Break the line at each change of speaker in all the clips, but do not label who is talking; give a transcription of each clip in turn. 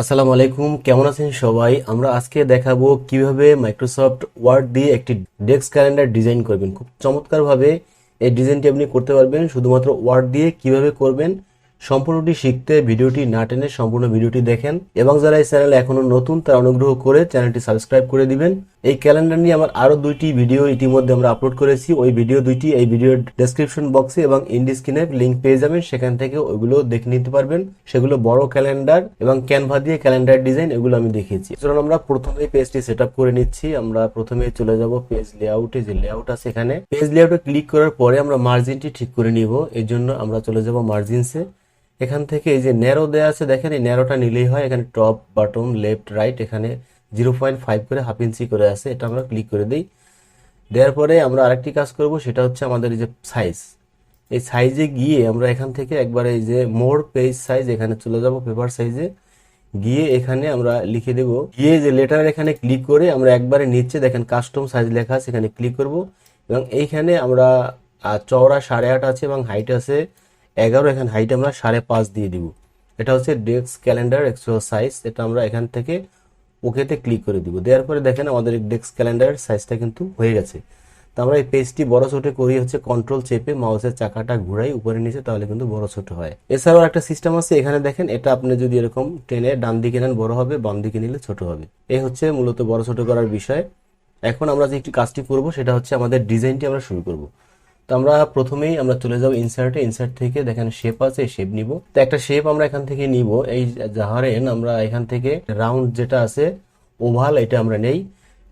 আসসালামু আলাইকুম, কেমন আছেন সবাই? আমরা আজকে দেখাবো কীভাবে মাইক্রোসফট ওয়ার্ড দিয়ে একটি ডেস্ক ক্যালেন্ডার ডিজাইন করবেন। খুব চমৎকারভাবে এই ডিজাইনটি আপনি করতে পারবেন, শুধুমাত্র ওয়ার্ড দিয়ে কীভাবে করবেন সম্পূর্ণটি শিখতে ভিডিওটি না টেনে সম্পূর্ণ ভিডিওটি দেখেন। এবং যারা এই চ্যানেল এখনও নতুন, তারা অনুগ্রহ করে চ্যানেলটি সাবস্ক্রাইব করে দিবেন। এই ক্যালেন্ডার নিয়ে আমার আরও দুইটি ভিডিও ইতিমধ্যে আমরা আপলোড করেছি। ওই ভিডিও দুইটি এই ভিডিওর ডেসক্রিপশন বক্সে এবং ইন্ডি স্ক্রিনে লিঙ্ক পেয়ে যাবেন। সেখান থেকে ওইগুলো দেখে নিতে পারবেন। সেগুলো বড় ক্যালেন্ডার এবং ক্যানভা দিয়ে ক্যালেন্ডার ডিজাইন এগুলো আমি দেখিয়েছি। চলুন আমরা প্রথমে পেজটি সেট করে নিচ্ছি। আমরা প্রথমে চলে যাব পেজ লেআউটে যে লেআউট আছে এখানে। পেজ লেআউটে ক্লিক করার পরে আমরা মার্জিনটি ঠিক করে নিব। এর জন্য আমরা চলে যাব মার্জিনসে এখান থেকে এই যে ন্যারো দেওয়া আছে, দেখেন এই ন্যারোটা নিলেই হয়। এখানে টপ বটম লেফট রাইট এখানে জিরো পয়েন্ট ফাইভ করে হাফ ইঞ্চি করে আছে, এটা আমরা ক্লিক করে দিই। দেওয়ার পরে আমরা আরেকটি কাজ করব, সেটা হচ্ছে আমাদের এই যে সাইজ এই সাইজে গিয়ে আমরা এখান থেকে একবার এই যে মোর পেজ সাইজ এখানে চলে যাব পেপার সাইজে গিয়ে এখানে আমরা লিখে দেব, গিয়ে যে লেটার এখানে ক্লিক করে আমরা একবারে নিচে দেখেন কাস্টম সাইজ লেখা আছে, এখানে ক্লিক করব। এবং এইখানে আমরা চওড়া সাড়ে আট আছে এবং হাইট আছে, এগারো, এখানে হাইট আমরা সাড়ে পাঁচ দিয়ে দিব। এটা হচ্ছে ডেস্ক ক্যালেন্ডার এক্সট্রা সাইজ এটা আমরা এখান থেকে ওকেতে ক্লিক করে দিব। দেওয়ার পরে দেখেন আমাদের ডেস্ক ক্যালেন্ডারের সাইজটা কিন্তু হয়ে গেছে। তো আমরা এই পেজটি বড় ছোট করি হচ্ছে কন্ট্রোল চেপে মাউসের চাকাটা ঘুরাই উপরে নিচে, তাহলে কিন্তু বড় ছোট হয়। এছাড়াও একটা সিস্টেম আছে, এখানে দেখেন এটা আপনি যদি এরকম টেনে ডান দিকে নেন, বড় হবে, বাম দিকে নিলে ছোট হবে। এই হচ্ছে মূলত বড় ছোট করার বিষয়। এখন আমরা যে একটি কাজটি করব, সেটা হচ্ছে আমাদের ডিজাইনটি আমরা শুরু করব। তো আমরা প্রথমেই আমরা চলে যাব ইনসার্টে ইনসার্ট থেকে দেখেন শেপ আছে শেপ নিব। তো একটা শেপ আমরা এখান থেকে নিব, এই জাহারেন আমরা এখান থেকে রাউন্ড যেটা আছে ওভাল এটা আমরা নেই।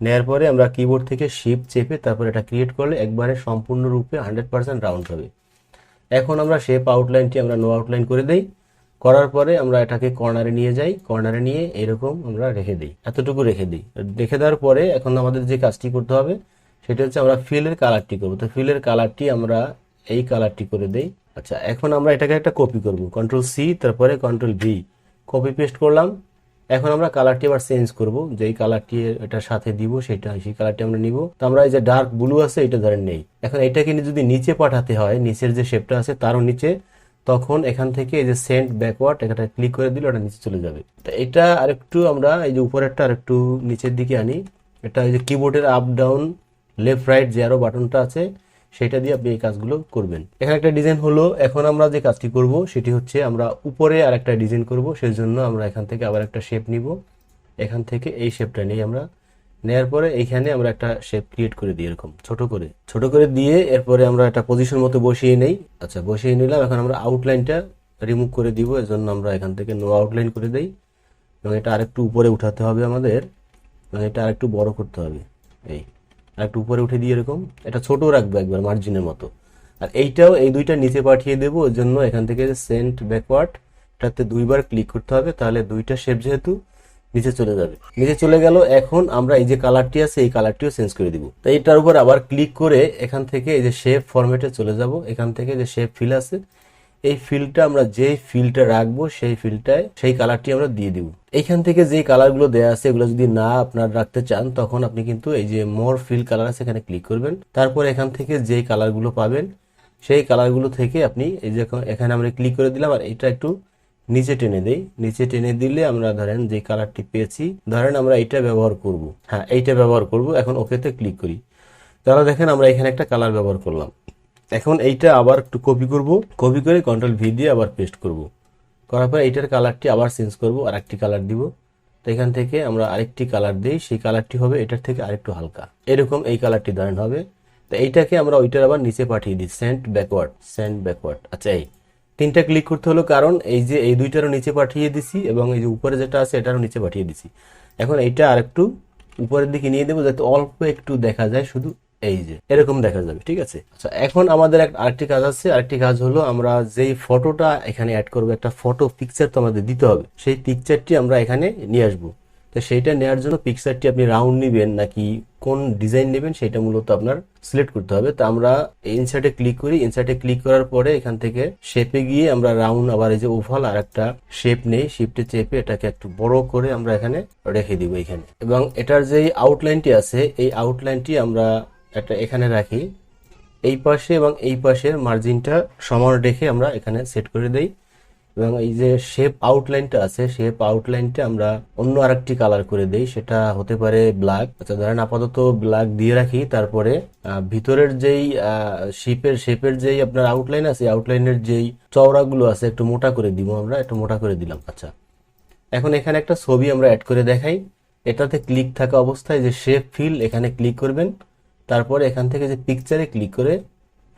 নেয়ার পরে আমরা কিবোর্ড থেকে শেপ চেপে তারপর এটা ক্রিয়েট করলে একবারে সম্পূর্ণরূপে হান্ড্রেড পার্সেন্ট রাউন্ড হবে। এখন আমরা শেপ আউটলাইনটি আমরা নো আউটলাইন করে দেই। করার পরে আমরা এটাকে কর্নারে নিয়ে যাই। কর্নারে নিয়ে এরকম আমরা রেখে দিই। এতটুকু রেখে দিই। রেখে দেওয়ার পরে এখন আমাদের যে কাজটি করতে হবে সেটা হচ্ছে আমরা ফিলের কালারটি করব। তো ফিলের কালারটি আমরা এই কালারটি করে দেই। আচ্ছা এখন আমরা এটাকে একটা কপি করব। কন্ট্রোল সি তারপরে কন্ট্রোল ভি কপি পেস্ট করলাম। এখন আমরা কালারটি আবার চেঞ্জ করব। যেই কালারটি এটার সাথে দিব, সেটা, সেই কালারটি আমরা নিব। তো আমরা এই যে ডার্ক ব্লু আছে, এটা ধরেন নেই। এখন এটাকে যদি নিচে পাঠাতে হয়, নিচের যে শেপটা আছে, তারও নিচে, তখন এখান থেকে এই যে সেন্ট ব্যাকওয়ার্ড এটা ক্লিক করে দিলে ওটা নিচে চলে যাবে। তো এটা আরেকটু আমরা এই যে উপরেরটা আরেকটু নিচের দিকে আনি। এটা এই যে কিবোর্ডের আপ ডাউন লেফট রাইট যে আরও বাটনটা আছে, সেটা দিয়ে আপনি এই কাজগুলো করবেন। এখানে একটা ডিজাইন হলো, এখন আমরা যে কাজটি করব, সেটি হচ্ছে আমরা উপরে আর একটা ডিজাইন করব সেই জন্য আমরা এখান থেকে আবার একটা শেপ নিব। এখান থেকে এই শেপটা নিই আমরা নেয়ার পরে এইখানে আমরা একটা শেপ ক্রিয়েট করে দিই এরকম, ছোট করে। ছোট করে দিয়ে এরপরে আমরা একটা পজিশন মতো বসিয়ে নেই। আচ্ছা বসিয়ে নিলাম, এখন আমরা আউটলাইনটা রিমুভ করে দিব এর জন্য আমরা এখান থেকে নো আউটলাইন করে দেই। এবং এটা আরেকটু উপরে উঠাতে হবে আমাদের, এবং এটা আরেকটু বড় করতে হবে। এই। আরেকটু উপরে উঠে দিয়ে এরকম, এটা ছোট রাখব একবার মার্জিনের মতো। আর এইটাও, এই দুইটা নিচে পাঠিয়ে দেবো ওর জন্য এখান থেকে সেন্ট ব্যাকওয়ার্ড এটাতে দুইবার ক্লিক করতে হবে, তাহলে দুইটা শেপ যেহেতু নিচে চলে যাবে। নিচে চলে গেল, এখন আমরা এই যে কালারটি আছে, এই কালারটিও চেঞ্জ করে দিব। তো এইটার উপর আবার ক্লিক করে এখান থেকে এই যে শেপ ফরম্যাটে চলে যাব, এখান থেকে যে শেপ ফিল আছে এই ফিলটা আমরা যে ফিলটা রাখব, সেই ফিলটায় সেই কালারটি আমরা দিয়ে দিব। এইখান থেকে যে কালারগুলো দেওয়া আছে, এগুলো যদি না আপনার রাখতে চান, তখন আপনি কিন্তু এই যে মোর ফিল কালার আছে, এখানে ক্লিক করবেন। তারপর এখান থেকে যেই কালারগুলো পাবেন, সেই কালারগুলো থেকে আপনি এই যে এখানে আমরা ক্লিক করে দিলাম, আর এটা একটু নিচে টেনে দেই। নিচে টেনে দিলে আমরা ধরেন যে কালারটি পেয়েছি, ধরেন আমরা এইটা ব্যবহার করব। হ্যাঁ এইটা ব্যবহার করব, এখন ওকেতে ক্লিক করি। তাহলে দেখেন আমরা এখানে একটা কালার ব্যবহার করলাম। এখন এইটা আবার একটু কপি করব। কপি করে কন্ট্রোল ভি দিয়ে আবার পেস্ট করব। করার পর এইটার কালারটি আবার চেঞ্জ করব আর একটি কালার দিব। তো এখান থেকে আমরা আরেকটি কালার দিই, সেই কালারটি হবে এটার থেকে আরেকটু হালকা। এরকম এই কালারটি ধরেন হবে। তো এইটাকে আমরা ওইটার আবার নিচে পাঠিয়ে দিই সেন্ট ব্যাকওয়ার্ড সেন্ট ব্যাকওয়ার্ড আচ্ছা এই তিনটা ক্লিক করতে হলো কারণ এই যে এই দুইটারও নিচে পাঠিয়ে দিছি এবং এই যে উপরে যেটা আছে এটারও নিচে পাঠিয়ে দিছি। এখন এইটা আরেকটু উপরের দিকে নিয়ে দেবো যাতে অল্প একটু দেখা যায়, শুধু এই যে, এরকম দেখা যাবে, ঠিক আছে? আচ্ছা এখন আমাদের আরেকটি কাজ আছে। আরেকটি কাজ হলো আমরা যেই ফটোটা এখানে অ্যাড করব, একটা ফটো পিকচার তো আমাদের দিতে হবে। সেই পিকচারটি আমরা এখানে নিয়ে আসব। তো সেইটা নেওয়ার জন্য পিকচারটি আপনি রাউন্ড নেবেন নাকি কোন ডিজাইন নেবেন সেটা মূলত আপনার সিলেক্ট করতে হবে। তো আমরা ইনসার্টে ক্লিক করি। ইনসার্টে ক্লিক করার পরে এখান থেকে শেপে গিয়ে আমরা রাউন্ড আবার এই যে ওভাল আর একটা শেপ নেই শিফটে চেপে এটাকে একটু বড় করে আমরা এখানে রেখে দিব এখানে। এবং এটার যে আউটলাইনটি আছে, এই আউটলাইনটি আমরা একটা এখানে রাখি। এই পাশে এবং এই পাশের মার্জিনটা সমান রেখে আমরা এখানে সেট করে দেই। এবং এই যে শেপ আউটলাইনটা আছে শেপ আউটলাইনটা আমরা অন্য আরেকটি কালার করে দেই। সেটা হতে পারে ব্ল্যাক আচ্ছা ধরেন আপাতত ব্ল্যাক দিয়ে রাখি। তারপরে ভিতরের যেই শেপের শেপের যেই আপনার আউটলাইন আছে আউটলাইনের যেই চওড়াগুলো আছে, একটু মোটা করে দিব আমরা। একটু মোটা করে দিলাম। আচ্ছা। এখন এখানে একটা ছবি আমরা অ্যাড করে দেখাই। এটাতে ক্লিক থাকা অবস্থায় যে শেপ ফিল এখানে ক্লিক করবেন। তারপরে এখান থেকে যে পিকচারে ক্লিক করে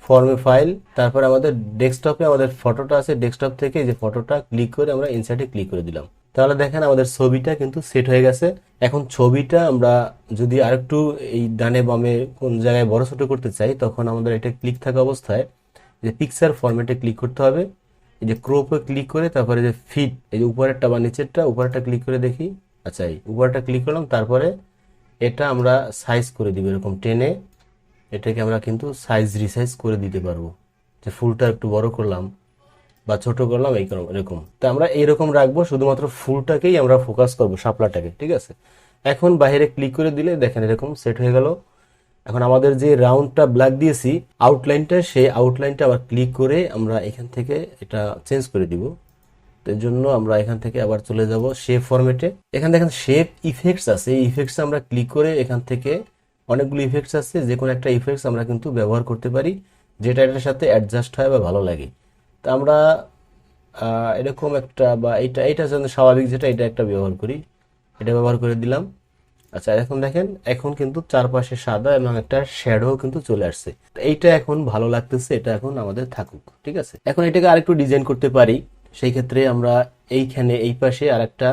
ফর্মে ফাইল তারপর আমাদের ডেস্কটপে আমাদের ফটোটা আছে ডেস্কটপ থেকে যে ফটোটা ক্লিক করে আমরা ইনসার্টে ক্লিক করে দিলাম। তাহলে দেখেন আমাদের ছবিটা কিন্তু সেট হয়ে গেছে। এখন ছবিটা আমরা যদি আরেকটু এই ডানে বামে কোন জায়গায় বড় ছোট করতে চাই, তখন আমাদের এটা ক্লিক থাকা অবস্থায় যে পিকচার ফরম্যাটে ক্লিক করতে হবে। এই যে ক্রোপে ক্লিক করে তারপরে যে ফিট এই যে উপরেরটা বা নিচেরটা, উপরেরটা ক্লিক করে দেখি। আচ্ছা এই উপরেরটা ক্লিক করলাম, তারপরে এটা আমরা সাইজ করে দিব এরকম টেনে। এটাকে আমরা কিন্তু সাইজ রিসাইজ করে দিতে পারব। যে ফুলটা একটু বড় করলাম বা ছোট করলাম, এই এরকম। তো আমরা এইরকম রাখব, শুধুমাত্র ফুলটাকেই আমরা ফোকাস করব শাপলাটাকে, ঠিক আছে? এখন বাইরে ক্লিক করে দিলে দেখেন এরকম সেট হয়ে গেল। এখন আমাদের যে রাউন্ডটা ব্ল্যাক দিয়েছি আউটলাইনটা সেই আউটলাইনটা আবার ক্লিক করে আমরা এখান থেকে এটা চেঞ্জ করে দিব। এর জন্য আমরা এখান থেকে আবার চলে যাব শেপ ফরম্যাটে এখানে দেখেন শেপ ইফেক্টস আছে। এই ইফেক্টস আমরা ক্লিক করে এখান থেকে অনেকগুলো ইফেক্টস আছে। যে কোনো একটা ইফেক্টস আমরা কিন্তু ব্যবহার করতে পারি, যেটা এটার সাথে অ্যাডজাস্ট হয় বা ভালো লাগে। তো আমরা এরকম একটা বা এটা এটা যেন স্বাভাবিক যেটা, এটা একটা ব্যবহার করি। এটা ব্যবহার করে দিলাম। আচ্ছা এখন দেখেন, এখন কিন্তু চারপাশে সাদা এবং একটা শ্যাডো কিন্তু চলে আসছে। এইটা এখন ভালো লাগতেছে, এটা এখন আমাদের থাকুক, ঠিক আছে? এখন এটাকে আরেকটু ডিজাইন করতে পারি। সেই ক্ষেত্রে আমরা এইখানে এই পাশে আরেকটা,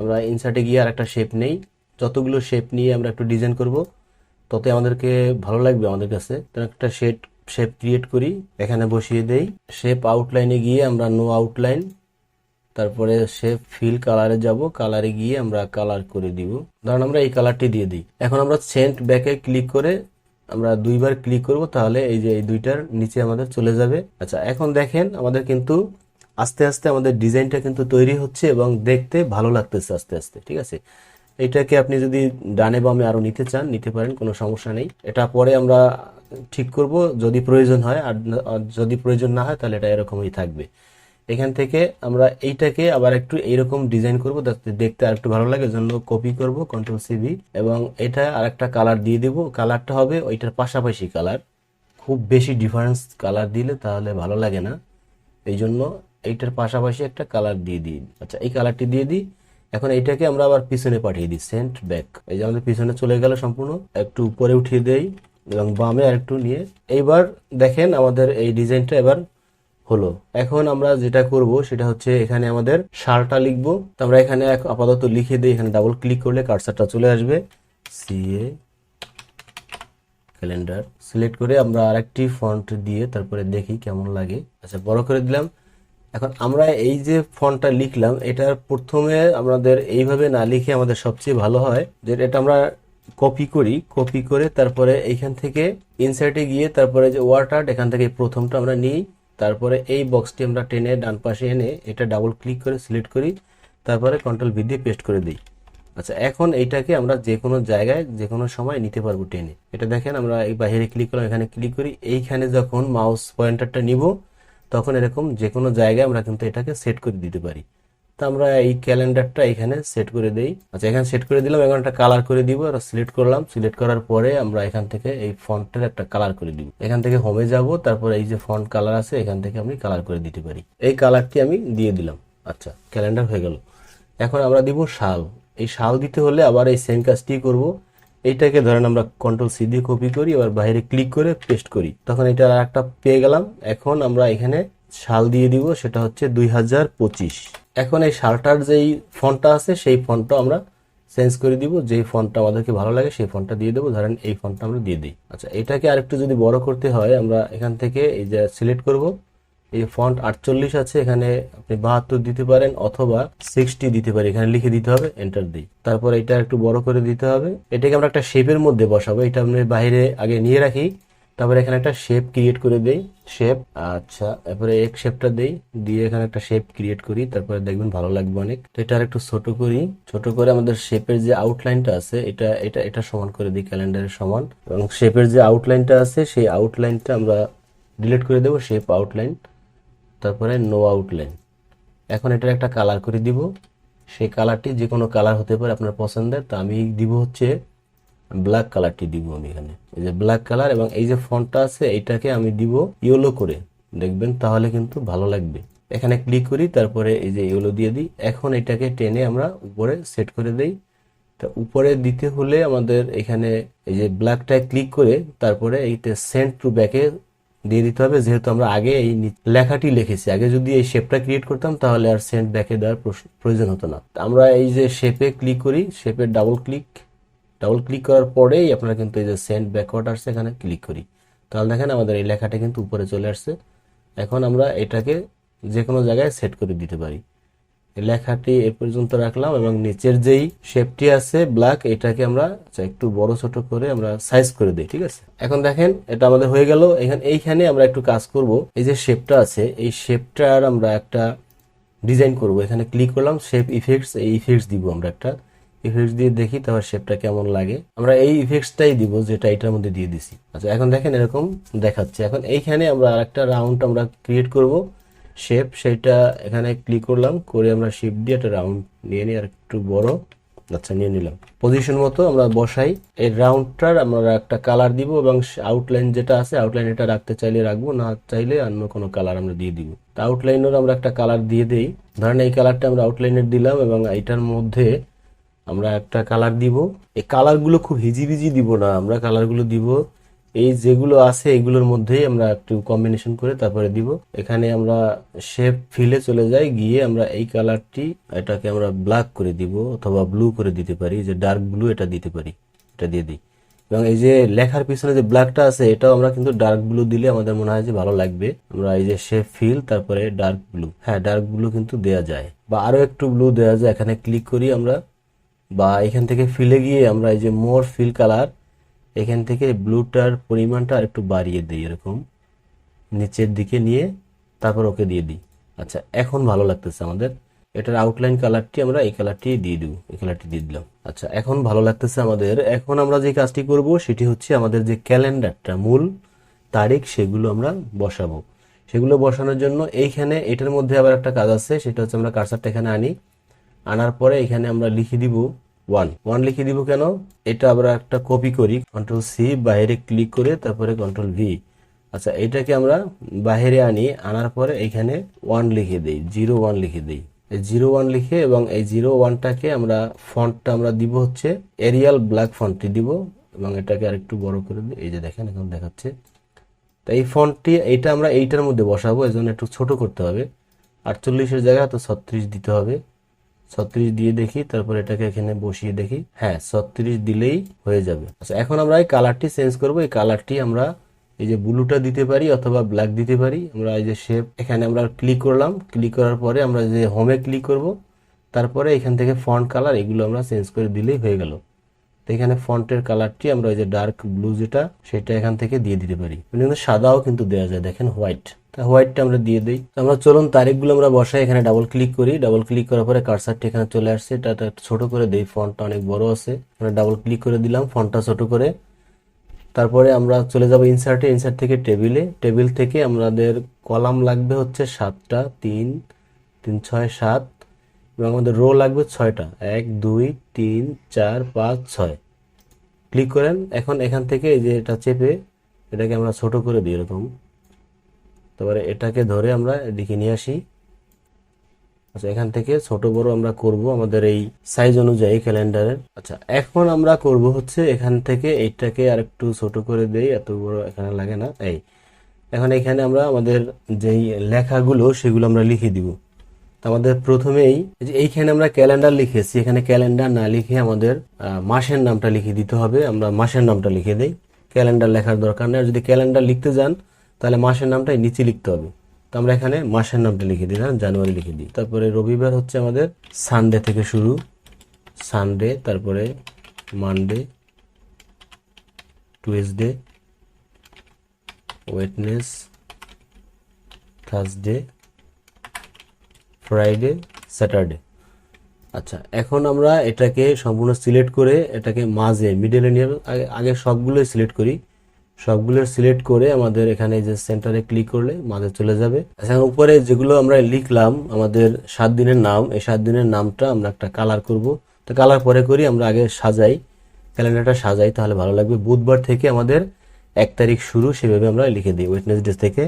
আমরা ইনসার্টে গিয়ে আর একটা শেপ নেই। যতগুলো শেপ নিয়ে আমরা একটু ডিজাইন করব, ততই আমাদেরকে ভালো লাগবে আমাদের কাছে। তো একটা শেপ শেপ ক্রিয়েট করি, এখানে বসিয়ে দেই। শেপ আউটলাইনে গিয়ে আমরা নো আউটলাইন তারপরে শেপ ফিল কালারে যাব কালারে গিয়ে আমরা কালার করে দিব। ধরুন আমরা এই কালারটি দিয়ে দিই। এখন আমরা সেন্ট ব্যাকে ক্লিক করে আমরা দুইবার ক্লিক করব, তাহলে এই যে এই দুইটার নিচে আমাদের চলে যাবে। আচ্ছা এখন দেখেন আমাদের কিন্তু আস্তে আস্তে আমাদের ডিজাইনটা কিন্তু তৈরি হচ্ছে এবং দেখতে ভালো লাগতেছে আস্তে আস্তে, ঠিক আছে? এটাকে আপনি যদি ডানে বামে আরও নিতে চান, নিতে পারেন, কোনো সমস্যা নেই। এটা পরে আমরা ঠিক করব, যদি প্রয়োজন হয়, আর যদি প্রয়োজন না হয়, তাহলে এটা এরকমই থাকবে। এখান থেকে আমরা এইটাকে আবার একটু এইরকম ডিজাইন করব দেখতে আরেকটু ভালো লাগে। জন্য কপি করব কন্ট্রোল সিভি এবং এটা আরেকটা কালার দিয়ে দিব। কালারটা হবে ওইটার পাশাপাশি কালার। খুব বেশি ডিফারেন্স কালার দিলে তাহলে ভালো লাগে না। এই জন্য এইটার পাশাপাশি একটা কালার দিয়ে দিই। আচ্ছা এই কালারটি দিয়ে দিই। এখন এইটাকে আমরা আবার পিছনে পাঠিয়ে দিই সেন্ট ব্যাক এই যে আমাদের পিছনে চলে গেল সম্পূর্ণ। একটু উপরে উঠিয়ে দেই এবং বামে আর একটু নিয়ে। এইবার দেখেন আমাদের এই ডিজাইনটা এবার হলো। এখন আমরা যেটা করব, সেটা হচ্ছে এখানে আমাদের সারটা লিখব। আমরা এখানে আপাতত লিখে দিই, এখানে ডাবল ক্লিক করলে কার্সারটা চলে আসবে। সিএ ক্যালেন্ডার সিলেক্ট করে আমরা আরেকটি ফন্ট দিয়ে তারপরে দেখি কেমন লাগে। আচ্ছা বড় করে দিলাম। এখন আমরা এই যে ফন্টটা লিখলাম, এটার প্রথমে আমাদের এইভাবে না লিখে আমাদের সবচেয়ে ভালো হয়। যে এটা আমরা কপি করি কপি করে তারপরে এইখান থেকে ইনসার্টে গিয়ে তারপরে যে আর্ট এখান থেকে প্রথমটা আমরা নিই। তারপরে এই বক্সটি আমরা টেনে ডান পাশে এনে এটা ডাবল ক্লিক করে সিলেক্ট করি। তারপরে কন্ট্রোল ভি দিয়ে পেস্ট করে দিই। আচ্ছা এখন এইটাকে আমরা যে কোনো জায়গায়, যে কোনো সময় নিতে পারব টেনে। এটা দেখেন আমরা এই বাইরে ক্লিক করলাম, এখানে ক্লিক করি। এইখানে যখন মাউস পয়েন্টারটা নিব তখন এরকম যে কোনো জায়গায় আমরা কিন্তু এটাকে সেট করে দিতে পারি। তো আমরা এই ক্যালেন্ডারটা এখানে সেট করে দেই। আচ্ছা এখানে সেট করে দিলাম, এখন একটা কালার করে দিব, আর সিলেক্ট করলাম। সিলেক্ট করার পরে আমরা এখান থেকে এই ফন্টের একটা কালার করে দিব। এখান থেকে হোমে যাব, তারপর এই যে ফন্ট কালার আছে, এখান থেকে আমি কালার করে দিতে পারি। এই কালারটি আমি দিয়ে দিলাম। আচ্ছা ক্যালেন্ডার হয়ে গেল। এখন আমরা দিব শাল এই শাল দিতে হলে আবার এই সেম কাজটি করব। এইটাকে ধরেন আমরা কন্ট্রোল সি দিয়ে কপি করি আবার বাইরে ক্লিক করে পেস্ট করি। তখন এটা আর একটা পেয়ে গেলাম। এখন আমরা এখানে সাল দিয়ে দিব, সেটা হচ্ছে দুই হাজার পঁচিশ। এখন এই শালটার যেই ফন্টটা আছে, সেই ফন্টটা আমরা চেঞ্জ করে দিব। যেই ফন্টটা আমাদেরকে ভালো লাগে, সেই ফন্টটা দিয়ে দেবো। ধরেন এই ফন্টটা আমরা দিয়ে দিই। আচ্ছা এটাকে আরেকটু যদি বড় করতে হয়, আমরা এখান থেকে এই যে সিলেক্ট করব। এই ফন্ট আটচল্লিশ আছে, এখানে আপনি বাহাত্তর দিতে পারেন অথবা সিক্সটি দিতে পারেন। এখানে লিখে দিতে হবে এন্টার দিই। তারপর এটা একটু বড় করে দিতে হবে। এটাকে আমরা একটা শেপের মধ্যে বসাবো। এটা আমরা বাইরে আগে নিয়ে রাখি। তারপরে এখানে একটা শেপ ক্রিয়েট করে দেই। শেপ আচ্ছা তারপরে এক শেপটা দেই। দিয়ে এখানে একটা শেপ ক্রিয়েট করি। তারপরে দেখবেন ভালো লাগবে অনেক। তো এটা একটু ছোট করি। ছোট করে আমাদের শেপের যে আউটলাইনটা আছে, এটা এটা এটা সমান করে দিই ক্যালেন্ডারের সমান। এবং শেপের যে আউটলাইনটা আছে, সেই আউটলাইনটা আমরা ডিলিট করে দেবো শেপ আউটলাইন তারপরে নো আউটলাইন এখন এটার একটা কালার করে দিব। সেই কালারটি যে কোনো কালার হতে পারে আপনার পছন্দের, তো আমি দিব হচ্ছে ব্ল্যাক কালারটি দিব আমি এখানে। এই যে ব্ল্যাক কালার এবং এই যে ফন্টটা আছে, এইটাকে আমি দিব ইয়েলো করে। দেখবেন তাহলে কিন্তু ভালো লাগবে। এখানে ক্লিক করি, তারপরে এই যে ইয়েলো দিয়ে দিই। এখন এটাকে টেনে আমরা উপরে সেট করে দেই। তা উপরে দিতে হলে আমাদের এখানে এই যে ব্ল্যাকটায় ক্লিক করে, তারপরে এইতে সেন্ড টু ব্যাকে দিয়ে দিতে হবে। যেহেতু আমরা আগে এই লেখাটি লিখেছি, আগে যদি এই শেপটা ক্রিয়েট করতাম, তাহলে আর সেন্ট ব্যাকে দেওয়ার প্রয়োজন হতো না। আমরা এই যে শেপে ক্লিক করি শেপে ডাবল ক্লিক ডাবল ক্লিক করার পরেই আপনারা কিন্তু এই যে সেন্ড ব্যাকওয়ার্ড আসছে এখানে ক্লিক করি। তাহলে দেখেন আমাদের এই লেখাটা কিন্তু উপরে চলে আসছে। এখন আমরা এটাকে যে কোনো জায়গায় সেট করে দিতে পারি। লেখাটি এ পর্যন্ত রাখলাম এবং নিচের যেই শেপটি আছে ব্ল্যাক এটাকে আমরা আচ্ছা, একটু বড় ছোট করে আমরা সাইজ করে দিই ঠিক আছে? এখন দেখেন এটা আমাদের হয়ে গেল। এখানে এইখানে আমরা একটু কাজ করব। এই যে শেপটা আছে এই শেপটার আমরা একটা ডিজাইন করব। এখানে ক্লিক করলাম শেপ ইফেক্টস এই ইফেক্টস দিব আমরা একটা। ইফেক্টস দিয়ে দেখি তারপর শেপটা কেমন লাগে। আমরা এই ইফেক্টসটাই দিব যেটা এটার মধ্যে দিয়ে দিছি। আচ্ছা এখন দেখেন এরকম দেখাচ্ছে। এখন এইখানে আমরা আরেকটা রাউন্ড আমরা ক্রিয়েট করব। শেপ সেটা এখানে ক্লিক করলাম, করে আমরা শেপ দিয়ে একটা রাউন্ড নিয়ে নিই, আর একটু বড় আচ্ছা নিয়ে নিলাম। পজিশন মতো আমরা বসাই। এই রাউন্ডটার আমরা একটা কালার দিব এবং আউটলাইন যেটা আছে আউটলাইন এটা রাখতে চাইলে রাখব, না চাইলে অন্য কোনো কালার আমরা দিয়ে দিব। তা আউটলাইনের আমরা একটা কালার দিয়ে দেই। ধরেন এই কালারটা আমরা আউটলাইনের দিলাম এবং এইটার মধ্যে আমরা একটা কালার দিব। এই কালারগুলো খুব হিজিবিজি দিব না, আমরা কালারগুলো দিব এই যেগুলো আছে, এগুলোর মধ্যেই আমরা একটু কম্বিনেশন করে তারপরে দিব। এখানে আমরা শেপ ফিলে চলে যাই, গিয়ে আমরা এই কালারটি এটাকে আমরা ব্ল্যাক করে দিব অথবা ব্লু করে দিতে পারি, যে ডার্ক ব্লু এটা দিতে পারি, এটা দিয়ে দিই। এবং এই যে লেখার পিছনে যে ব্ল্যাকটা আছে, এটাও আমরা কিন্তু ডার্ক ব্লু দিলে আমাদের মনে হয় যে ভালো লাগবে। আমরা এই যে শেপ ফিল তারপরে ডার্ক ব্লু হ্যাঁ ডার্ক ব্লু কিন্তু দেয়া যায়। বা আরও একটু ব্লু দেওয়া যায়। এখানে ক্লিক করি আমরা। বা এখান থেকে ফিলে গিয়ে আমরা এই যে মোর ফিল কালার এখান থেকে ব্লুটার পরিমাণটা একটু বাড়িয়ে দিই এরকম। নিচের দিকে নিয়ে তারপর ওকে দিয়ে দিই। আচ্ছা এখন ভালো লাগতেছে আমাদের। এটার আউটলাইন কালারটি আমরা এই কালারটি দিয়ে দিব, এই কালারটি দিয়ে দিলাম। আচ্ছা এখন ভালো লাগতেছে আমাদের। এখন আমরা যে কাজটি করব সেটি হচ্ছে আমাদের যে ক্যালেন্ডারটা, মূল তারিখ সেগুলো আমরা বসাবো। সেগুলো বসানোর জন্য এইখানে এটার মধ্যে আবার একটা কাজ আছে, সেটা হচ্ছে আমরা কারসারটা এখানে আনি। আনার পরে এখানে আমরা লিখে দিব ওয়ান ওয়ান লিখে দিব কেন? এটা আমরা একটা কপি করি কন্ট্রোল সি বাইরে ক্লিক করে তারপরে কন্ট্রোল ভি আচ্ছা এটাকে আমরা বাইরে আনি, আনার পরে এখানে ওয়ান লিখে দেই জিরো ওয়ান লিখে দেই। এই জিরো ওয়ান লিখে এবং এই জিরো ওয়ানটাকে আমরা ফন্টটা আমরা দিব হচ্ছে এরিয়াল ব্ল্যাক ফন্টটি দিব এবং এটাকে আরেকটু বড় করে দিই। এই যে দেখেন, এখন দেখাচ্ছে। তো এই ফন্টটি এইটা আমরা এইটার মধ্যে বসাবো এই জন্য একটু ছোট করতে হবে। আটচল্লিশের জায়গায় তো ছত্রিশ দিতে হবে। ছত্রিশ দিয়ে দেখি, তারপর এটাকে এখানে বসিয়ে দেখি। হ্যাঁ ছত্রিশ দিলেই হয়ে যাবে। আচ্ছা এখন আমরা এই কালারটি চেঞ্জ করব। এই কালারটি আমরা এই যে ব্লুটা দিতে পারি অথবা ব্ল্যাক দিতে পারি। আমরা এই যে শেপ এখানে আমরা ক্লিক করলাম। ক্লিক করার পরে আমরা যে হোমে ক্লিক করব, তারপরে এখান থেকে ফন্ট কালার এগুলো আমরা চেঞ্জ করে দিলেই হয়ে গেল। তো এখানে ফন্টের কালারটি আমরা ওই যে ডার্ক ব্লু যেটা, সেটা এখান থেকে দিয়ে দিতে পারি। কিন্তু সাদাও কিন্তু দেওয়া যায়, দেখেন হোয়াইট তা হোয়াইটটা আমরা দিয়ে দিই। আমরা চলুন তারিখগুলো আমরা বসাই, এখানে ডাবল ক্লিক করি। ডাবল ক্লিক করার পরে কারসারটি এখানে চলে আসছে। এটা ছোট করে দেই ফন্টটা অনেক বড় আছে। আমরা ডাবল ক্লিক করে দিলাম ফন্টটা ছোট করে। তারপরে আমরা চলে যাব ইনসার্টে ইনসার্ট থেকে টেবিলে টেবিল থেকে আমাদের কলাম লাগবে হচ্ছে সাতটা, তিন তিন, ছয়, সাত। এবং আমাদের রো লাগবে ছয়টা। এক, দুই, তিন, চার, পাঁচ, ছয়। ক্লিক করেন। এখন এখান থেকে এই যে এটা চেপে এটাকে আমরা ছোট করে দিই এরকম। তারপরে এটাকে ধরে আমরা এদিকে নিয়ে আসি। আচ্ছা এখান থেকে ছোট বড় আমরা করব আমাদের এই সাইজ অনুযায়ী ক্যালেন্ডারের আচ্ছা এখন আমরা করব হচ্ছে এখান থেকে এইটাকে আর একটু ছোট করে দেই, এত বড় এখানে লাগে না। এই, এখন এখানে আমরা আমাদের যেই লেখাগুলো সেগুলো আমরা লিখে দিব। আমাদের প্রথমেই এইখানে আমরা ক্যালেন্ডার লিখেছি, এখানে ক্যালেন্ডার না লিখে আমাদের মাসের নামটা লিখে দিতে হবে। আমরা মাসের নামটা লিখে দেই। ক্যালেন্ডার লেখার দরকার নেই। আর যদি ক্যালেন্ডার লিখতে যান তাহলে মাসের নামটাই নিচে লিখতে হবে। তো আমরা এখানে মাসের নামটা লিখে দিই জানুয়ারি লিখে দিই। তারপরে রবিবার হচ্ছে আমাদের সানডে থেকে শুরু। সানডে তারপরে Monday Tuesday Wednesday Thursday Friday Saturday আচ্ছা এখন আমরা এটাকে সম্পূর্ণ সিলেক্ট করে এটাকে মাঝে মিডলে নিয়ে আগে সবগুলোই সিলেক্ট করি। সবগুলো সিলেক্ট করে আমাদের এখানে যে সেন্টারে ক্লিক করলে মাঝে চলে যাবে। এখন উপরে যেগুলো আমরা লিখলাম, আমাদের সাত দিনের নাম, এই সাত দিনের নামটা আমরা একটা কালার করব। তো কালার পরে করি, আমরা আগে সাজাই, ক্যালেন্ডারটা সাজাই, তাহলে ভালো লাগবে। বুধবার থেকে আমাদের এক তারিখ শুরু, সেভাবে আমরা লিখে দিই ওয়েটনেসডে থেকে।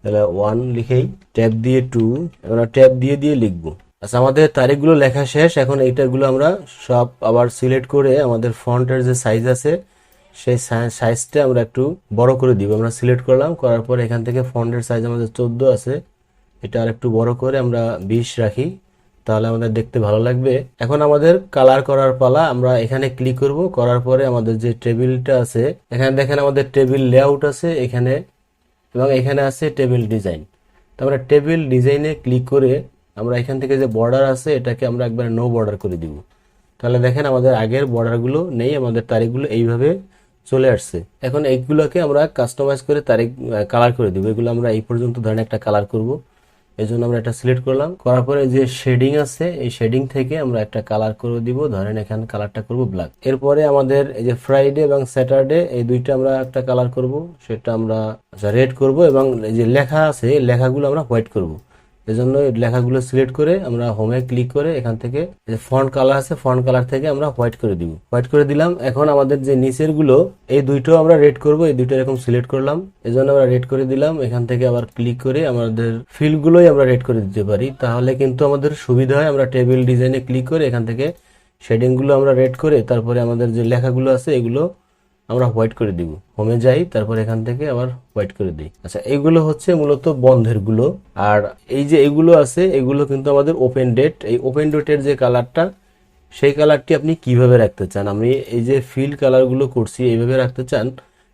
তাহলে ওয়ান লিখেই, ট্যাব দিয়ে টু আমরা ট্যাব দিয়ে দিয়ে লিখব। আচ্ছা আমাদের তারিখগুলো লেখা শেষ, এখন এইটাগুলো আমরা সব আবার সিলেক্ট করে আমাদের ফন্টের যে সাইজ আছে সেই সাইজটা আমরা একটু বড় করে দিব। আমরা সিলেক্ট করলাম, করার পর এখান থেকে ফন্টের সাইজ আমাদের চোদ্দ আছে। এটা আর একটু বড় করে আমরা বিশ রাখি, তাহলে আমাদের দেখতে ভালো লাগবে। এখন আমাদের কালার করার পালা আমরা এখানে ক্লিক করব। করার পরে আমাদের যে টেবিলটা আছে, এখানে দেখেন আমাদের টেবিল লেআউট আছে, এখানে এবং এখানে আছে টেবিল ডিজাইন তো আমরা টেবিল ডিজাইনে ক্লিক করে আমরা এখান থেকে যে বর্ডার আছে, এটাকে আমরা একবার নো বর্ডার করে দিব। তাহলে দেখেন আমাদের আগের বর্ডারগুলো নেই, আমাদের তারিখগুলো এইভাবে চলে আসছে। এখন এইগুলোকে আমরা কাস্টমাইজ করে তারিখ কালার করে দিব। এগুলো আমরা এই পর্যন্ত ধরেন একটা কালার করব। এই জন্য আমরা এটা সিলেক্ট করলাম। করার পরে যে শেডিং আছে, এই শেডিং থেকে আমরা একটা কালার করে দিব। ধরেন এখানে কালারটা করব ব্ল্যাক এরপরে আমাদের এই যে ফ্রাইডে এবং স্যাটারডে এই দুইটা আমরা একটা কালার করব। সেটা আমরা রেড করব এবং এই যে লেখা আছে লেখাগুলো আমরা হোয়াইট করব। এজন্য লেখাগুলো সিলেক্ট করে আমরা হোমে ক্লিক করে এখান থেকে ফন্ট কালার আছে ফন্ট কালার থেকে আমরা হোয়াইট করে দিব। হোয়াইট করে দিলাম। এখন আমাদের যে নিচেরগুলো, এই দুইটো আমরা রেড করব। এই দুইটা এরকম সিলেক্ট করলাম। এজন্য আমরা রেড করে দিলাম। এখান থেকে আবার ক্লিক করে আমাদের ফিল গুলোই আমরা রেড করে দিতে পারি। তাহলে কিন্তু আমাদের সুবিধা হয়। আমরা টেবিল ডিজাইনে ক্লিক করে এখান থেকে শেডিংগুলো আমরা রেড করে তারপরে আমাদের যে লেখাগুলো আছে, এগুলো আমরা হোয়াইট করে দিব। হোমে যাই, তারপর এখান থেকে আবার হোয়াইট করে দিই। আচ্ছা এগুলো হচ্ছে মূলত বন্ধেরগুলো। আর এই যে এগুলো আছে, এগুলো কিন্তু আমাদের ওপেন ডেট এই ওপেন ডেটের যে কালারটা সেই কালারটি আপনি কীভাবে রাখতে চান? আমি এই যে ফিল কালারগুলো করছি, এইভাবে রাখতে চান?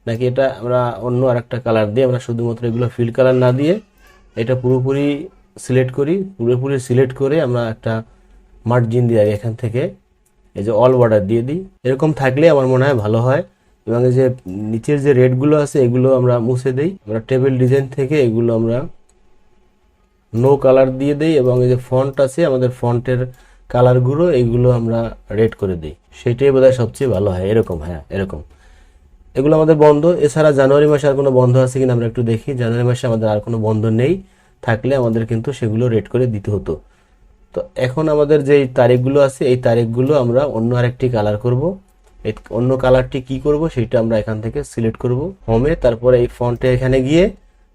নাকি এটা আমরা অন্য আরেকটা কালার দিয়ে, আমরা শুধুমাত্র এগুলো ফিল কালার না দিয়ে এটা পুরোপুরি সিলেক্ট করি, পুরোপুরি সিলেক্ট করে আমরা একটা মার্জিন দিয়ে এখান থেকে এই যে অল বর্ডার দিয়ে দিই। এরকম থাকলে আমার মনে হয় ভালো হয়। এবং এই যে নিচের যে রেডগুলো আছে, এগুলো আমরা মুছে দেই। আমরা টেবিল ডিজাইন থেকে এগুলো আমরা নো কালার দিয়ে দেই এবং এই যে ফন্ট আছে, আমাদের ফন্টের কালারগুলো এগুলো আমরা রেড করে দিই। সেটাই বোধহয় সবচেয়ে ভালো হয়। এরকম হ্যাঁ এরকম। এগুলো আমাদের বন্ধ। এছাড়া জানুয়ারি মাসে আর কোনো বন্ধ আছে কিনা আমরা একটু দেখি। জানুয়ারি মাসে আমাদের আর কোনো বন্ধ নেই। থাকলে আমাদের কিন্তু সেগুলো রেড করে দিতে হতো। তো এখন আমাদের যে তারিখগুলো আছে, এই তারিখগুলো আমরা অন্য আরেকটি কালার করব। অন্য কালারটি কি করব সেটা আমরা এখান থেকে সিলেক্ট করব হোমে। তারপরে এই ফন্টে এখানে গিয়ে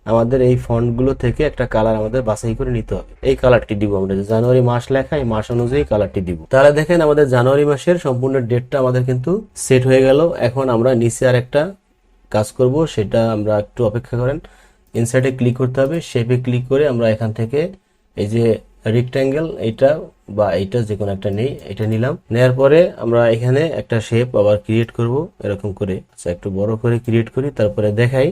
আমাদের এই ফন্টগুলো থেকে একটা কালার আমাদের বাছাই করে নিতে হবে। এই কালারটি দিব আমরা জানুয়ারি মাস লেখা, এই মাস অনুযায়ী কালারটি দিব। তাহলে দেখেন আমাদের জানুয়ারি মাসের সম্পূর্ণ ডেটটা আমাদের কিন্তু সেট হয়ে গেল। এখন আমরা নিচে আর একটা কাজ করব, সেটা আমরা একটু অপেক্ষা করেন। ইনসার্টে ক্লিক করতে হবে, শেপে ক্লিক করে আমরা এখান থেকে এই যে রেক্ট্যাঙ্গেল এইটা বা এইটা যে কোনো একটা নেই, এটা নিলাম। নেয়ার পরে আমরা এখানে একটা শেপ আবার ক্রিয়েট করব, এরকম করে। আচ্ছা একটু বড় করে ক্রিয়েট করি, তারপরে দেখাই।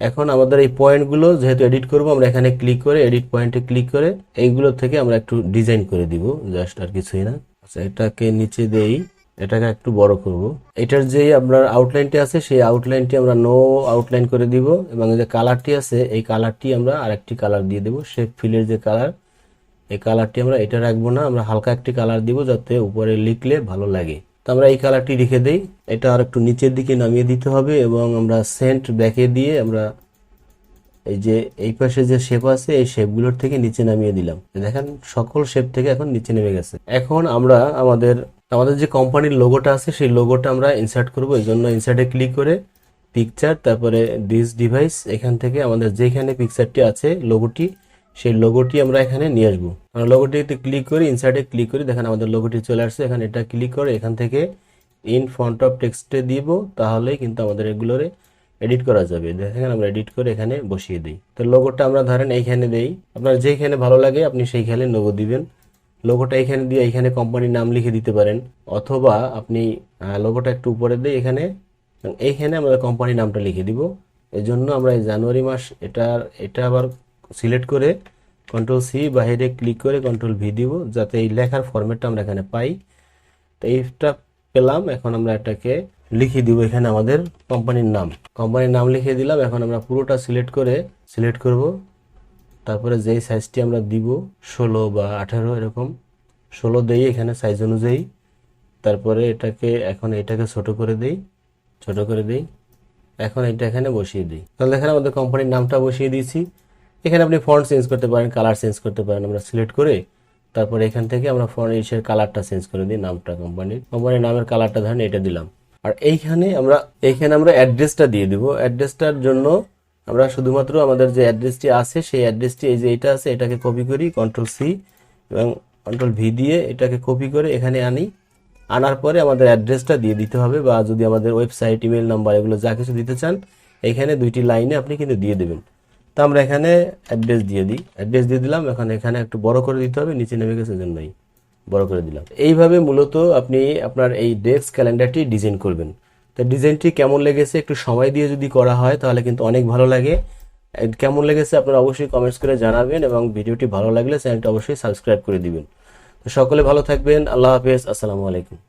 এখন আমাদের এই পয়েন্টগুলো যেহেতু এডিট করব, আমরা এখানে ক্লিক করে এডিট পয়েন্টে ক্লিক করে, এইগুলো থেকে আমরা একটু ডিজাইন করে দিব জাস্ট আর কিছুই না। আচ্ছা এটাকে নিচে দেই, এটাকে একটু বড় করব। এটার যে আপনার আউটলাইনটি আছে, সেই আউটলাইনটি আমরা নো আউটলাইন করে দিব, এবং যে কালারটি আছে, এই কালারটি আমরা আরেকটি কালার দিয়ে দেব শেপ ফিলের যে কালার এই কালারটি আমরা এটা রাখব না, আমরা হালকা একটি কালার দিব যাতে উপরে লিখলে ভালো লাগে। তো আমরা এই কালারটি রেখে দেই। এটা আর একটু নিচের দিকে নামিয়ে দিতে হবে এবং আমরা সেন্ট ব্যাকে দিয়ে আমরা এই যে, এই পাশে যে শেপ আছে, এই শেপগুলোর থেকে নিচে নামিয়ে দিলাম। দেখেন, সকল শেপ থেকে এখন নিচে নেমে গেছে। এখন আমরা আমাদের আমাদের যে কোম্পানির লোগোটা আছে, সেই লোগোটা আমরা ইনসার্ট করব। এই জন্য ইনসার্টে ক্লিক করে পিকচার তারপরে দিস ডিভাইস এখান থেকে আমাদের যেখানে পিকচারটি আছে লোগোটি সেই লোগোটি আমরা এখানে নিয়ে আসব। আমরা লোগোটিতে ক্লিক করি ইনসার্টে ক্লিক করি। দেখেন আমাদের লোগোটি চলে আসছে। এখানে এটা ক্লিক করে এখান থেকে ইন ফ্রন্ট অফ টেক্সটে দিব তাহলেই কিন্তু আমাদের এগুলোরে এডিট করা যাবে। দেখেন আমরা এডিট করে এখানে বসিয়ে দিই। তো লোগোটা আমরা ধরেন এইখানে দেই। আপনার যেখানে ভালো লাগে, আপনি সেইখানে লোগো দিবেন। লোগোটা এখানে দিয়ে এখানে কোম্পানির নাম লিখে দিতে পারেন। অথবা আপনি লোগোটা একটু উপরে দিয়ে এখানে। এইখানে আমরা কোম্পানির নামটা লিখে দিব। এই জন্য আমরা এই জানুয়ারি মাস এটার, এটা আবার সিলেক্ট করে কন্ট্রোল সি বাইরে ক্লিক করে কন্ট্রোল ভি দিব, যাতে এই লেখার ফরম্যাটটা আমরা এখানে পাই। তো এইটা পেলাম, এখন আমরা এটাকে লিখে দিব এখানে আমাদের কোম্পানির নাম। কোম্পানির নাম লিখে দিলাম, এখন আমরা পুরোটা সিলেক্ট করে সিলেক্ট করব। তারপরে যেই সাইজটি আমরা দিব, ষোলো বা আঠেরো, এরকম। ষোলো দেই এখানে সাইজ অনুযায়ী। তারপরে এটাকে, এখন এটাকে ছোট করে দেই, ছোট করে দেই। এখন এটা এখানে বসিয়ে দিই। তাহলে এখানে আমাদের কোম্পানির নামটা বসিয়ে দিয়েছি। এখানে আপনি ফন্ট চেঞ্জ করতে পারেন কালার চেঞ্জ করতে পারেন। আমরা সিলেক্ট করে তারপর এখান থেকে আমরা ফন্ট ইসের কালারটা চেঞ্জ করে দিই, নামটা কোম্পানির কোম্পানির নামের কালারটা ধরেন এটা দিলাম। আর এইখানে আমরা এইখানে আমরা অ্যাড্রেসটা দিয়ে দিব। অ্যাড্রেসটার জন্য আমরা শুধুমাত্র আমাদের যে অ্যাড্রেসটি আছে, সেই অ্যাড্রেসটি এই যে এটা আছে, এটাকে কপি করি কন্ট্রোল সি এবং কন্ট্রোল ভি দিয়ে এটাকে কপি করে এখানে আনি। আনার পরে আমাদের অ্যাড্রেসটা দিয়ে দিতে হবে বা যদি আমাদের ওয়েবসাইট ইমেল নাম্বার এগুলো যা কিছু দিতে চান, এখানে দুইটি লাইনে আপনি কিন্তু দিয়ে দেবেন। তা আমরা এখানে অ্যাড্রেস দিয়ে দিই। অ্যাড্রেস দিয়ে দিলাম, এখন এখানে একটু বড় করে দিতে হবে, নিচে নেমে গেছে জন্যই বড় করে দিলাম। এইভাবে মূলত আপনি আপনার এই ডেস্ক ক্যালেন্ডারটি ডিজাইন করবেন। তো ডিজাইনটি কেমন লেগেছে একটু সময় দিয়ে যদি করা হয়, তাহলে কিন্তু অনেক ভালো লাগে। কেমন লেগেছে আপনারা অবশ্যই কমেন্টস করে জানাবেন এবং ভিডিওটি ভালো লাগলে চ্যানেলটি অবশ্যই সাবস্ক্রাইব করে দিবেন। তো সকলে ভালো থাকবেন। আল্লাহ হাফেজ। আসসালামু আলাইকুম।